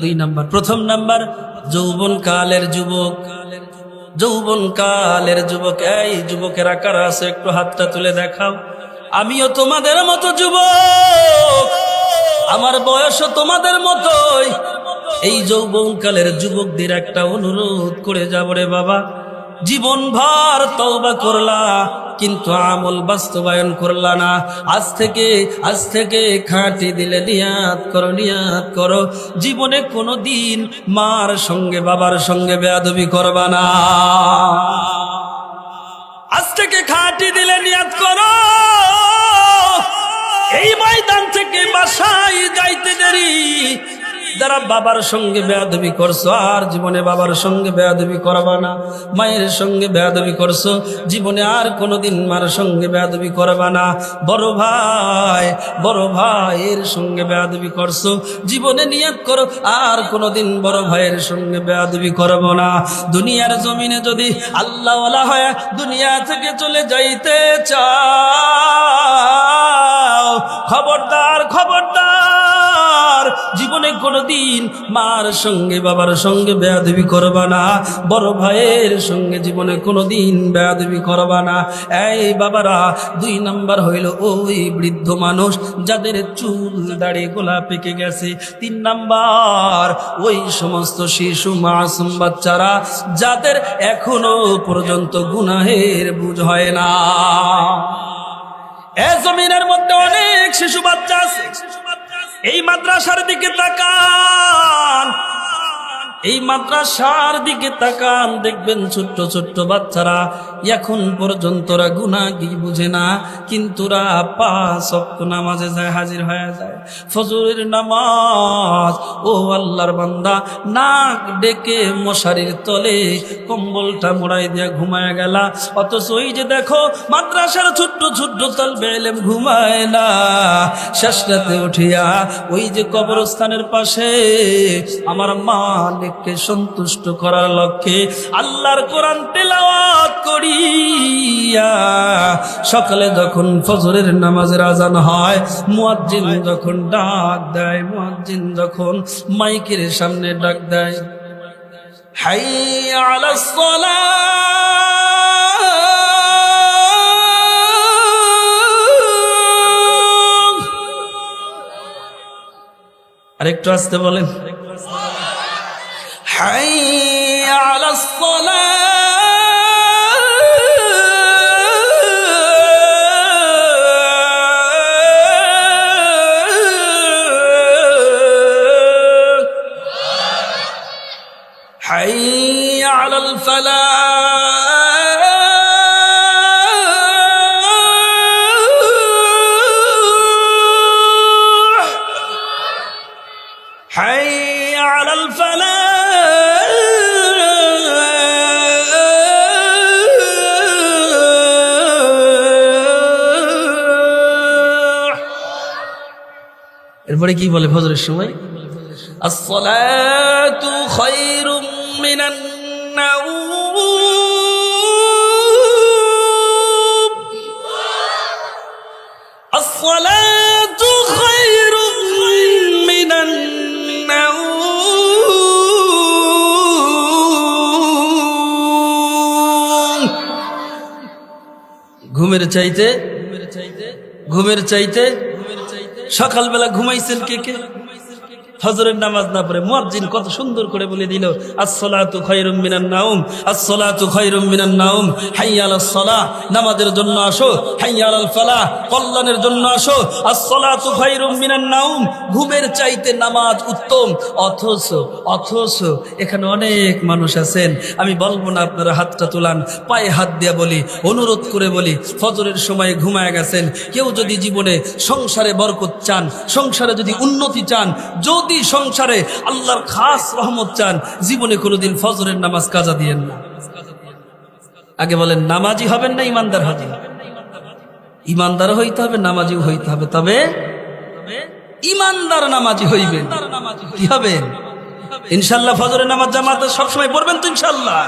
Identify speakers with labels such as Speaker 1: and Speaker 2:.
Speaker 1: দুই নাম্বার। প্রথম নাম্বার, যৌবন কালের যুবক। যৌবন কালের যুবক, এই যুবকেরা কারা আছে একটু হাতটা তুলে দেখাও। আমিও তোমাদের মতো যুবক, আমার বয়সও তোমাদের মতোই। এই যৌবন কালের যুবকদের একটা অনুরোধ করে যাব রে বাবা। জীবন ভার তওবা করলা কিন্তু আমল বাস্তবায়ন করলা না। আজ থেকে আজ থেকে খাঁটি দিলে নিয়াত করো নিয়াত করো। জীবনে কোনো দিন মার সঙ্গে, বাবার সঙ্গে বেয়াদবি করবা না। আজ থেকে খাঁটি দিলে নিয়াত করো। এই ময়দান থেকে বাসায় যাইতে দেরি। যারা বাবার সঙ্গে বেয়াদবি করছ, আর জীবনে বাবার সঙ্গে বেয়াদবি করবা না, মায়ের সঙ্গে বেয়াদবি করছ, জীবনে আর কোনোদিন মার সঙ্গে বেয়াদবি করবা না। বড় ভাই, বড় ভাইয়ের সঙ্গে বেয়াদবি করছ, জীবনে নিয়ত করো, আর কোনোদিন বড় ভাইয়ের সঙ্গে বেয়াদবি করব না। দুনিয়ার জমিনে যদি আল্লাহওয়ালা হয়, দুনিয়া থেকে চলে যাইতে চাও, খবরদার খবরদার। জীবনে কোনোদিন মার সঙ্গে, বাবার সঙ্গে বেয়াদবি করবা না। বড় ভাইয়ের সঙ্গে জীবনে কোনোদিন বেয়াদবি করবা না। এই বাবারা, দুই নাম্বার হইল ওই বৃদ্ধ মানুষ, যাদের চুল, দাড়ি গোলা পেকে গেছে। তিন নাম্বার, ওই সমস্ত শিশু, মাসুম বাচ্চারা, যাদের এখনও পর্যন্ত গুনাহের বুঝ হয় না। এ জমিনের মধ্যে অনেক শিশু বাচ্চা আছে। এই মাদ্রাসার দিকে তাকান। এই মাদ্রাসার দিকে তাকান, দেখবেন ছোট্ট ছোট্ট বাচ্চারা এখন পর্যন্ত কি বুঝে না, কিন্তু ওরা পাঁচ নামাজে যায়, হাজির হয়ে যায়। ফজরের নামাজ, ও আল্লাহর বান্দা, নাক ডেকে মশারির তলে কম্বলটা মোড়াই দিয়া ঘুমায় গেলা। অথচ ওই যে দেখো, মাদ্রাসার ছোট্ট ছোট্ট তল বেলেম ঘুমায় না। শেষ রাতে উঠিয়া ওই যে কবরস্থানের পাশে আমার মালিককে সন্তুষ্ট করার লক্ষ্যে আল্লাহর কোরআন তেলাওয়াত করিয়া সকালে যখন ফজরের নামাজের আজান হয়, মুয়াজ্জিন যখন ডাক দেয়, মুয়াজ্জিন যখন মাইকের সামনে ডাক দেয় হাই আলাস আরেকটু আসতে বলেন। حي على الصلاة. حي على الفلاح. حي على الفلاح. এরপরে কি বলে ফজরের সময় الصلاة خير من النوم الصلاة خير من النوم ঘুমের চাইতে ঘুমের চাইতে সকালবেলা ঘুমাইছেন কে কে? ফজরের নামাজ না পড়ে মুয়াজ্জিন কত সুন্দর করে বলে দিল, আসসালাতু খায়রুম মিনান নাউম আসসালাতু খায়রুম মিনান নাউম হাইয়া আলাস সালাহ, নামাজের জন্য আসো, হাইয়া আলাল ফালাহ, কল্যাণের জন্য আসো, আসসালাতু খায়রুম মিনান নাউম ঘুমের চাইতে নামাজ উত্তম, অথচ অথচ এখানে অনেক মানুষ আছেন, আমি বলব না আপনারা হাতটা তুলান, পায়ে হাত দিয়া বলি, অনুরোধ করে বলি, ফজরের সময় ঘুমায় গেছেন, কেউ যদি জীবনে সংসারে বরকত চান, সংসারে যদি উন্নতি চান, যদি সংসারে আল্লাহর খাস রহমত চান, জীবনে কোনোদিন ফজরের নামাজ কাজা দিয়েন না। আগে বলেন, নামাজি হবেন না ইমানদার হবেন ইমানদার হইতে হবে, নামাজিও হইতে হবে। তবে ইমানদার নামাজি হইবেন। কি হবেন ইনশাল্লাহ ফজরের নামাজ জামাতে সবসময় পড়বেন তো ইনশাল্লাহ।